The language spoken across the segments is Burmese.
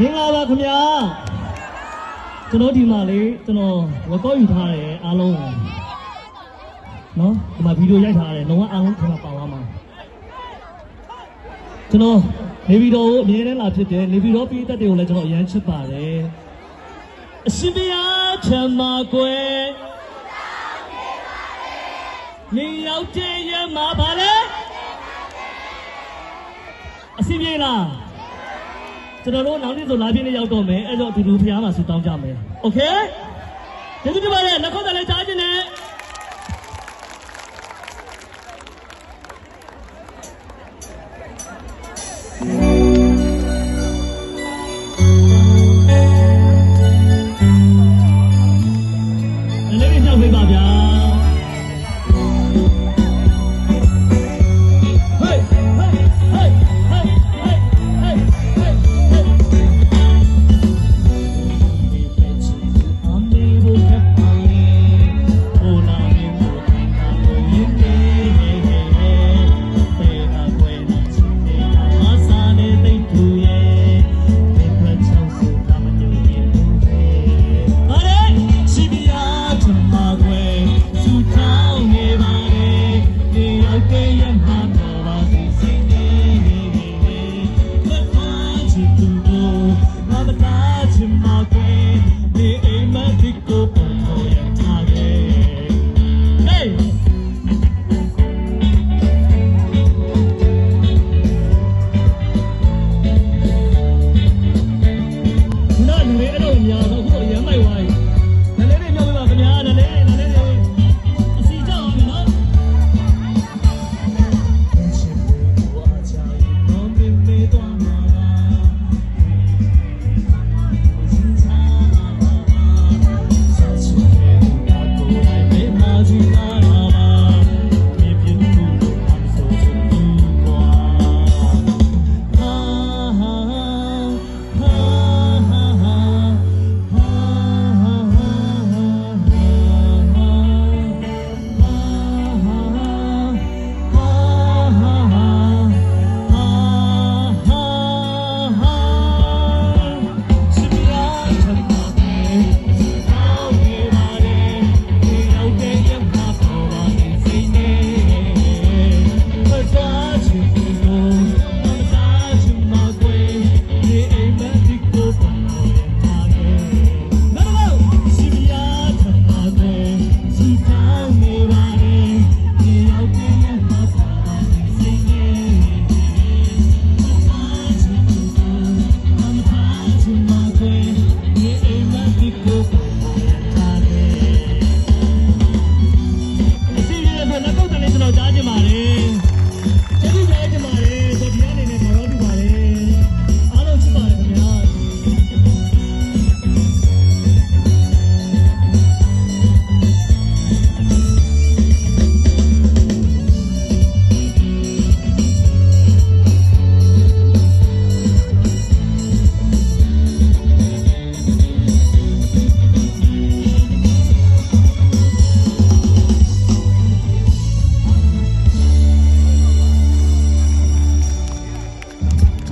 မင်္ဂလာပါခင်ဗျာကျွန်တော်ဒီမှာလေကျွန်တော်ဝက်ကောယူထားတယ်အားလုံးကိုနော်ဒီမှာဗီဒီယိုရိုက်ထားတယ်လုံးဝအားလုံးခင်ဗျာပါသွားမှာကျွန်တော်နေဗီတော်ကိုအမြဲတမ်းလာဖြစ်တယ်နေဗီတော်ပြည်သက်တွေကိုလည်းကျွန်တော်အရန်ချစ်ပါတယ်အရှင်ဘုရားချမ်းသာကွယ်နေရောက်တဲ့ရမှာပါလေအရှင်ပြေလား ကျွန်တော်တို့နောက်နေ့ဆိုလာပြည့်နေ့ရောက်တော့မယ်အဲ့တော့အတူတူဖျားမှာဆူတောင်းကြမယ်โอเคကျေးဇူးတင်ပါတယ်လက်ခေါက်တလည်းကြားခြင်းနဲ့လည်းလေးကြောက်ပေးပါဗျာ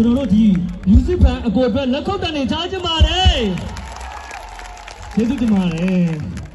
ကျွန်တော်တို့ဒီ music band အကိုအတွက်လက်ခုပ်တန်နေချားချင်ပါတယ်ကျေးဇူးတင်ပါတယ်